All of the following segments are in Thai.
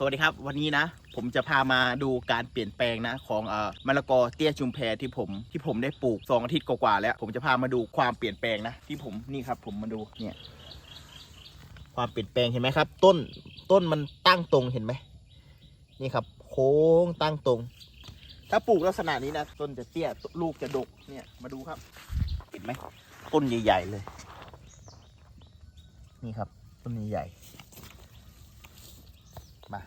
สวัสดีครับ วันนี้นะ ผมจะพามาดูการเปลี่ยนแปลงนะ ของเอ่อมะละกอเตี้ยชุมแพที่ผมที่ผมได้ปลูกสองอาทิตย์กว่าๆแล้ว ผมจะพามาดูความเปลี่ยนแปลงนะ ที่ผมนี่ครับ ผมมาดูเนี่ย ความเปลี่ยนแปลงเห็นไหมครับ ต้นต้นมันตั้งตรงเห็นไหมนี่ครับ โค้งตั้งตรง ถ้าปลูกลักษณะนี้นะต้นจะเตี้ยลูกจะดกเนี่ยมาดูครับเห็นไหมต้นใหญ่ๆเลย นี่ครับต้นใหญ่ๆ มา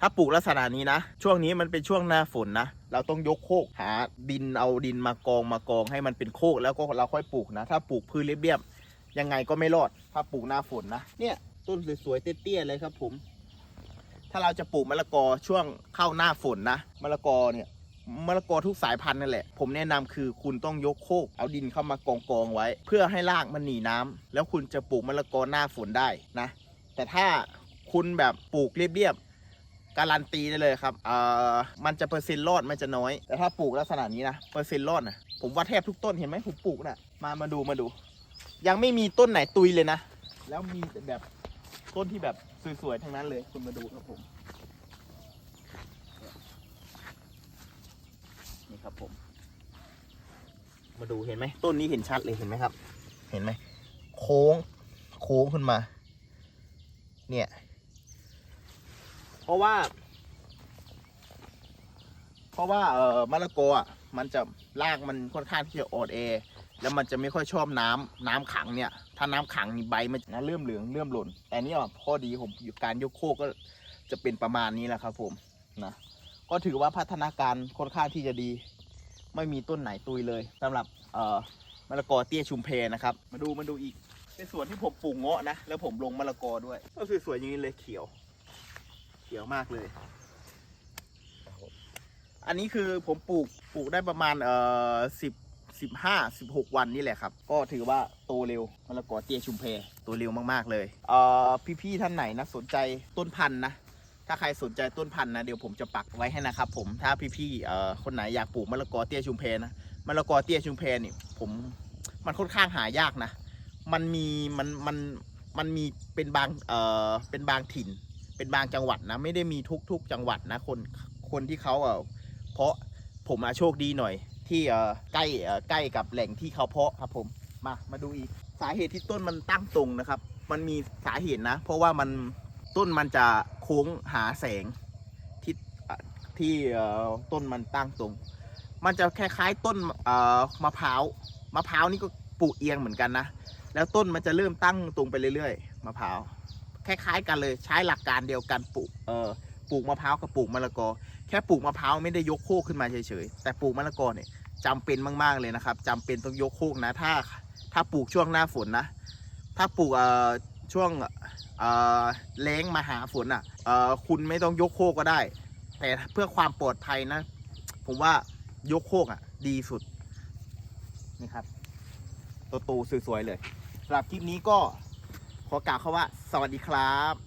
ถ้าปลูกลักษณะนี้นะ ช่วงนี้มันเป็นช่วงหน้าฝนนะ เราต้องยกโคกหาดินเอาดินมากองมากองให้มันเป็นโคกแล้วก็เราค่อยปลูกนะ ถ้าปลูกพืชเรียบๆยังไงก็ไม่รอด ถ้าปลูกหน้าฝนนะ เนี่ยต้นสวยๆเตี้ยๆเลยครับ ผม ถ้าเราจะปลูกมะละกอช่วงเข้าหน้าฝนนะมะละกอเนี่ยมะละกอทุกสายพันธุ์นั่นแหละ ผมแนะนำคือคุณต้องยกโคก เอาดินเข้ามากองกองๆไว้ เพื่อให้รากมันหนีน้ำแล้วคุณจะปลูกมะละกอหน้าฝนได้นะ แต่ถ้า คุณแบบปลูกเรียบๆการันตีได้เลยครับเอ่อมันจะเปอร์เซ็นต์รอดมันจะน้อย แต่ถ้าปลูกลักษณะนี้นะเปอร์เซ็นต์รอดนะผมว่าแทบทุกต้นเห็นไหมผมปลูกนะ่ะมามาดูมาดู ยังไม่มีต้นไหนตุยเลยนะ แล้วมีแต่แบบต้นที่แบบสวยๆทั้งนั้นเลยคุณมาดูครับผมนี่ครับผม มาดูเห็นไหมต้นนี้เห็นชัดเลยเห็นไหมครับ เห็นไหมโค้ง โค้งขึ้นมา เนี่ย เพราะว่า เพราะว่าเอ่อมะละกออะมันจะรากมันค่อนข้างที่จะอ่อนแอแล้วมันจะไม่ค่อยชอบน้ำน้ำขังเนี่ย ถ้าน้ำขังมีใบมันจะเริ่มเหลืองเริ่มหล่นแต่นี่อะข้อดีผมอยู่การยกโคกก็จะเป็นประมาณนี้แหละครับ ผมนะก็ถือว่าพัฒนาการค่อนข้างที่จะดี ไม่มีต้นไหนตุยเลยสำหรับเอ่อมะละกอเตี้ยชุมเพนะครับ มาดูมาดูอีกเป็นสวนที่ผมปลูกเงาะนะแล้วผมลงมะละกอด้วย ก็สวยๆอย่างนี้เลยเขียว เขียวมากเลย อันนี้คือผมปลูกปลูกได้ประมาณเอ่อสิบสิบห้าสิบหกวันนี่แหละครับ ก็ถือว่าโตเร็วมะละกอเตี้ยชุมเพโตเร็วมากๆเลยเอ่อพี่ๆท่านไหนนะสนใจต้นพันธุ์นะถ้าใครสนใจต้นพันธุ์นะเดี๋ยวผมจะปักไว้ให้นะครับผมถ้าพี่ๆเอ่อคนไหนอยากปลูกมะละกอเตี้ยชุมเพนะมะละกอเตี้ยชุมเพนี่ผมมันค่อนข้างหายากนะ มันมีมันมันมันมีเป็นบางเอ่อเป็นบางถิ่น เป็นบางจังหวัดนะ ไม่ได้มีทุกๆจังหวัดนะ คนคนที่เขาเออเพาะผมอะโชคดีหน่อย ที่เออใกล้เออใกล้กับแหล่งที่เขาเพาะครับผมมามาดูอีกสาเหตุที่ต้นมันตั้งตรงนะครับ มันมีสาเหตุนะ เพราะว่ามันต้นมันจะโค้งหาแสงที่ที่ต้นมันตั้งตรง มันจะคล้ายๆต้นมะพร้าวมะพร้าวนี่ก็ปลูกเอียงเหมือนกันนะ แล้วต้นมันจะเริ่มตั้งตรงไปเรื่อยๆมะพร้าว คล้าย ๆ กันเลยใช้หลักการเดียวกันปลูกเออปลูกมะพร้าวกับปลูกมะละกอ แค่ปลูกมะพร้าวไม่ได้ยกโคกขึ้นมาเฉยๆแต่ปลูกมะละกอเนี่ยจำเป็นมากๆเลยนะครับจำเป็นต้องยกโคกนะถ้าถ้าปลูกช่วงหน้าฝนนะ ถ้าปลูกเอ่อช่วงเอ่อแล้งมาหาฝนอะเอ่อคุณไม่ต้องยกโคกก็ได้ แต่เพื่อความปลอดภัยนะ ผมว่ายกโคกอะ ดีสุดนี่ครับโตๆสวยๆเลยสำหรับคลิปนี้ก็ ขอกล่าวคาว่า สวัสดีครับ